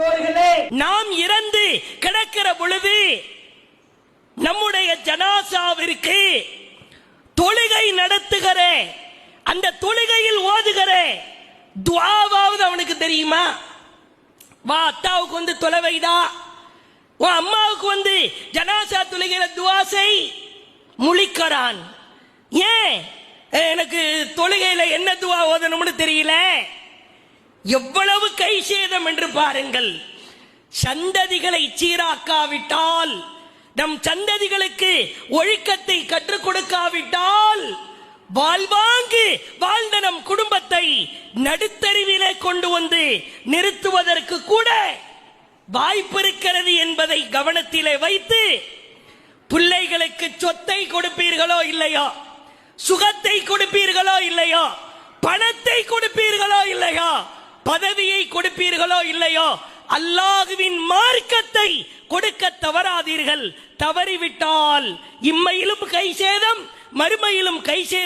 பெற்றோர்களே நாம் இறந்து கிடக்கிற பொழுது நம்முடைய ஜனாசாவிற்கு தொழுகை நடத்துகிற அந்த தொழுகையில் ஓதுகிற துவாவாவது அவனுக்கு தெரியுமா? வா அத்தாவுக்கு வந்து தொலைவைடா உன் அம்மாவுக்கு வந்து ஜனாசா தொழுகிற துவாசை முழிக்கிறான். ஏன்? எனக்கு தொழுகையில என்ன துவா ஓதணும்னு தெரியல. எவ்வளவு கை சேதம் என்று பாருங்கள். சந்ததிகளை சீராக்காவிட்டால் நம் சந்ததிகளுக்கு ஒழுக்கத்தை கற்றுக் கொடுக்காவிட்டால் வாழ்வாங்கு வாழ்ந்த நம் குடும்பத்தை நடுத்தருவிலே கொண்டு வந்து நிறுத்துவதற்கு கூட வாய்ப்பு இருக்கிறது என்பதை கவனத்திலே வைத்து பிள்ளைகளுக்கு சொத்தை கொடுப்பீர்களோ இல்லையா? சுகத்தை கொடுப்பீர்களோ இல்லையா? பணத்தை கொடுப்பீர்களோ இல்லையா? பதவியை கொடுப்பீர்களோ இல்லையோ அல்லாஹுவின் மார்க்கத்தை கொடுக்க தவறாதீர்கள். தவறிவிட்டால் இம்மையிலும் கை சேதம் மறுமையிலும் கை சேதம்